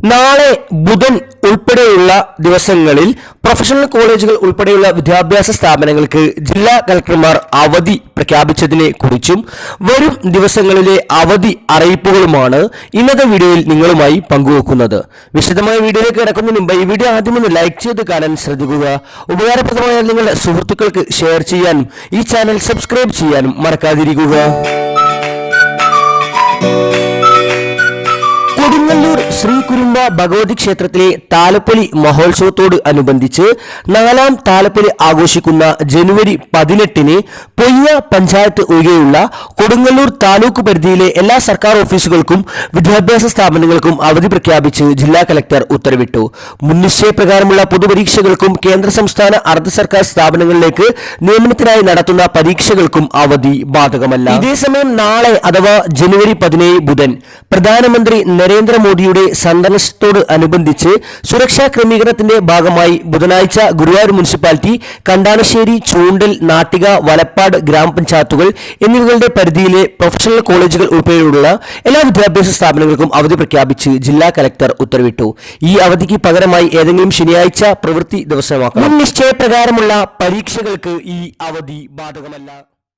നാളെ ബുധൻ ഉൾപ്പെടെയുള്ള ദിവസങ്ങളിൽ പ്രൊഫഷണൽ കോളേജുകൾ ഉൾപ്പെടെയുള്ള വിദ്യാഭ്യാസ സ്ഥാപനങ്ങൾക്ക് ജില്ലാ കലക്ടർമാർ അവധി പ്രഖ്യാപിച്ചതിനെ കുറിച്ചും വരും ദിവസങ്ങളിലെ അവധി അറിയിപ്പുകളുമാണ് ഇന്നത്തെ വീഡിയോയിൽ നിങ്ങളുമായി പങ്കുവെക്കുന്നത്. വിശദമായ വീഡിയോയിലേക്ക് കിടക്കുന്നതിന് മുമ്പ് ഈ വീഡിയോ ആദ്യം ഒന്ന് ലൈക്ക് ചെയ്ത് കാണാൻ ശ്രദ്ധിക്കുക. ഉപകാരപ്രദമായ നിങ്ങളുടെ സുഹൃത്തുക്കൾക്ക് ഷെയർ ചെയ്യാനും ഈ ചാനൽ സബ്സ്ക്രൈബ് ചെയ്യാനും മറക്കാതിരിക്കുക. കൊടുങ്ങല്ലൂർ ശ്രീ കുരുമ്പ ഭഗവതി ക്ഷേത്രത്തിലെ താലപ്പൊലി മഹോത്സവത്തോട് അനുബന്ധിച്ച് നാലാം താലപ്പൊലി ആഘോഷിക്കുന്ന ജനുവരി പതിനെട്ടിന് പൊയ്യ പഞ്ചായത്ത് ഒഴികെയുള്ള കൊടുങ്ങല്ലൂർ താലൂക്ക് പരിധിയിലെ എല്ലാ സർക്കാർ ഓഫീസുകൾക്കും വിദ്യാഭ്യാസ സ്ഥാപനങ്ങൾക്കും അവധി പ്രഖ്യാപിച്ച് ജില്ലാ കലക്ടർ ഉത്തരവിട്ടു. മുൻനിശ്ചയപ്രകാരമുള്ള പൊതുപരീക്ഷകൾക്കും കേന്ദ്ര സംസ്ഥാന അർദ്ധ സർക്കാർ സ്ഥാപനങ്ങളിലേക്ക് നിയമനത്തിനായി നടത്തുന്ന പരീക്ഷകൾക്കും അവധി ബാധകമല്ല. ഇതേസമയം നാളെ അഥവാ ജനുവരി പതിനേഴ് ബുധൻ പ്രധാനമന്ത്രി നരേന്ദ്രമോദിയുടെ സന്ദർശനത്തോട് അനുബന്ധിച്ച് സുരക്ഷാ ക്രമീകരണത്തിന്റെ ഭാഗമായി ബുധനാഴ്ച ഗുരുവായൂർ മുനിസിപ്പാലിറ്റി കണ്ടാനശ്ശേരി ചൂണ്ടൽ നാട്ടിക വലപ്പാട് ഗ്രാമപഞ്ചായത്തുകൾ എന്നിവകളുടെ പരിധിയിലെ പ്രൊഫഷണൽ കോളേജുകൾ ഉൾപ്പെടെയുള്ള എല്ലാ വിദ്യാഭ്യാസ സ്ഥാപനങ്ങൾക്കും അവധി പ്രഖ്യാപിച്ച് ജില്ലാ കലക്ടർ ഉത്തരവിട്ടു. ഈ അവധിക്ക് പകരമായി ഏതെങ്കിലും ശനിയാഴ്ച പ്രവൃത്തി ദിവസമാക്കണം. മുൻ നിശ്ചയപ്രകാരമുള്ള പരീക്ഷകൾക്ക് ഈ അവധി ബാധകമല്ല.